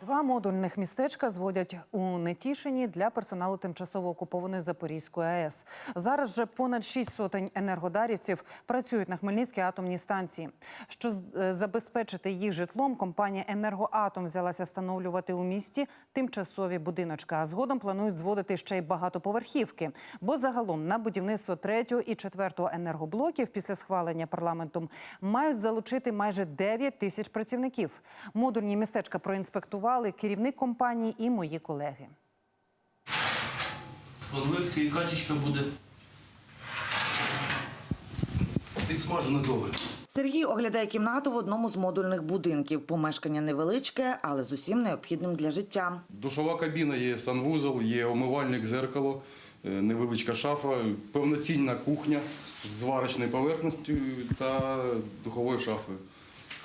Два модульних містечка зводять у Нетішині для персоналу тимчасово окупованої Запорізької АЕС. Зараз вже понад шість сотень енергодарівців працюють на Хмельницькій атомній станції. Щоб е, забезпечити їх житлом, компанія Енергоатом взялася встановлювати у місті тимчасові будиночки. А згодом планують зводити ще й багатоповерхівки. Бо загалом на будівництво третього і четвертого енергоблоків після схвалення парламентом мають залучити майже 9 тисяч працівників. Модульні містечка проінспектували керівник компанії і мої колеги. З конвекції качечка буде підсмажена добре. Сергій оглядає кімнату в одному з модульних будинків. Помешкання невеличке, але з усім необхідним для життя. Душова кабіна, є санвузол, є умивальник, зеркало, е, невеличка шафа, повноцінна кухня з зварочною поверхністю та духовою шафою.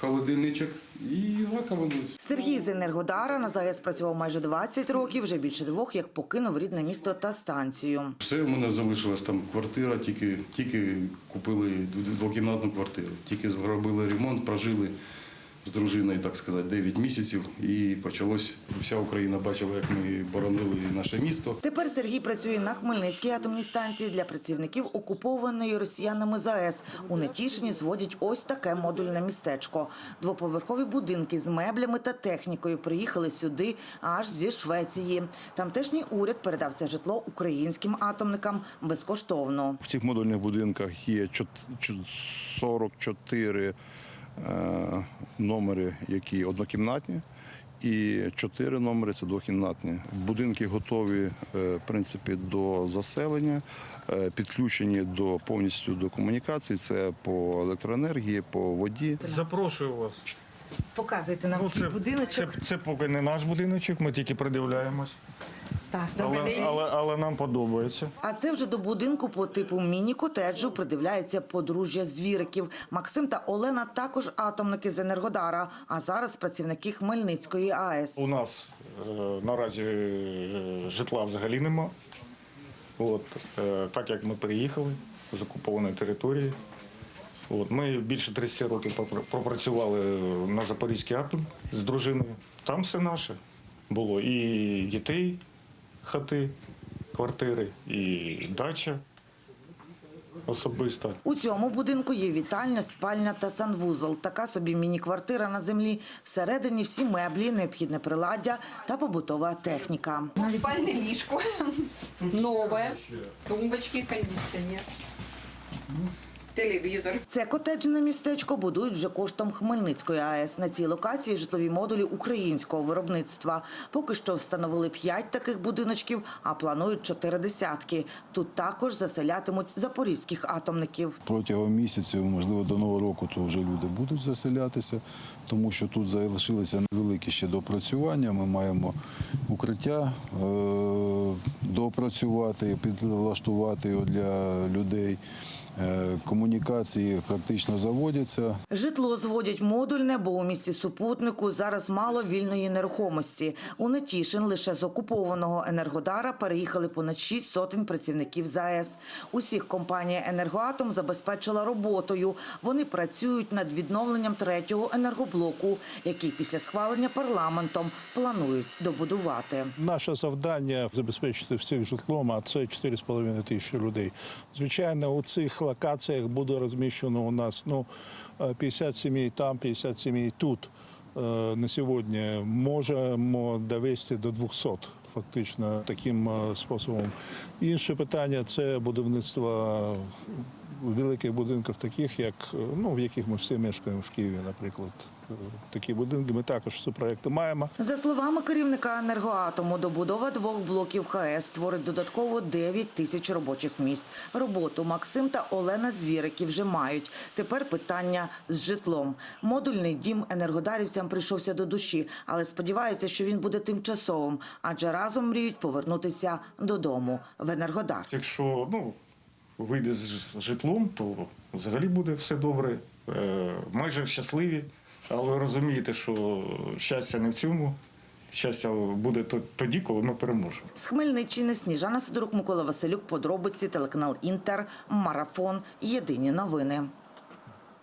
Холодильничок і раковина. Сергій з Енергодара на ЗАЕС працював майже 20 років, вже більше двох, як покинув рідне місто та станцію. Все у мене залишилась там квартира, тільки, тільки купили двокімнатну квартиру. Тільки зробили ремонт, прожили з дружиною, так сказати, 9 місяців. І почалось. Вся Україна бачила, як ми боронили наше місто. Тепер Сергій працює на Хмельницькій атомній станції для працівників окупованої росіянами ЗАЕС. У Нетішині зводять ось таке модульне містечко. Двоповерхові будинки з меблями та технікою приїхали сюди аж зі Швеції. Тамтешній уряд передав це житло українським атомникам безкоштовно. В цих модульних будинках є чот- чот- 44 е, номери, які однокімнатні, і чотири номери це двокімнатні. Будинки готові е, в принципі, до заселення, е, підключені до повністю до комунікацій. Це по електроенергії, по воді. Запрошую вас. Показуйте нам Ну, це, це, це поки не наш будиночок, ми тільки придивляємось. Так, Але, але, але нам подобається. А це вже до будинку по типу міні-котеджу придивляється подружжя звіриків. Максим та Олена також атомники з Енергодара, а зараз працівники Хмельницької АЕС. У нас е, наразі е, житла взагалі нема. От, е, так як ми приїхали з окупованої території. От, ми більше 30 років пропрацювали на Запорізькій атом з дружиною. Там все наше було. І дітей, хати, квартири, і дача особиста. У цьому будинку є вітальня, спальня та санвузол. Така собі міні-квартира на землі. Всередині всі меблі, необхідне приладдя та побутова техніка. Спальное лишко новое, тумбочки, кондиционер, телевизор. Це котеджне містечко будують вже коштом Хмельницької АЕС. На цій локації житлові модулі українського виробництва. Поки що встановили п'ять таких будиночків, а планують чотири десятки. Тут також заселятимуть запорізьких атомників. Протягом місяців, можливо, до нового року, то вже люди будуть заселятися, тому що тут залишилися невеликі ще допрацювання. Ми маємо укриття е, доопрацювати, підлаштувати його для людей. Е, Комунікації практично заводяться. Житло зводять модульне, бо у місті супутнику зараз мало вільної нерухомості. У Нетішин лише з окупованого енергодара переїхали понад шість сотень працівників ЗАЕС. Усіх компанія Енергоатом забезпечила роботою. Вони працюють над відновленням третього енергоблоку, який після схвалення парламентом планують добудувати. Наше завдання забезпечити всіх житлом, а це 4,5 тисячі людей. Звичайно, у цих локаціях буде розміщено у нас ну, е, 50 сімей там, 50 сімей тут. Е, На сьогодні можемо довести до 200 фактично таким е, способом. Інше питання це будівництво великих будинків, таких як е, ну, в яких ми всі мешкаємо в Києві, наприклад. Е, Такі будинки ми також ці проекти маємо. За словами керівника енергоатому, добудова двох блоків ХАЕС створить додатково 9 тисяч робочих місць. Роботу Максим та Олена Звірики вже мають. Тепер питання з житлом. Модульний дім енергодарівцям прийшовся до душі, але сподіваються, що він буде тимчасовим, адже разом мріють повернутися додому в енергодар. Якщо ну, вийде з житлом, то взагалі буде все добре, е, майже щасливі. Але ви розумієте, що щастя не в цьому. Щастя буде тоді, коли ми переможемо. З Хмельниччини Сніжана Сидорук, Микола Василюк, подробиці, телеканал Інтер, Марафон, Єдині новини.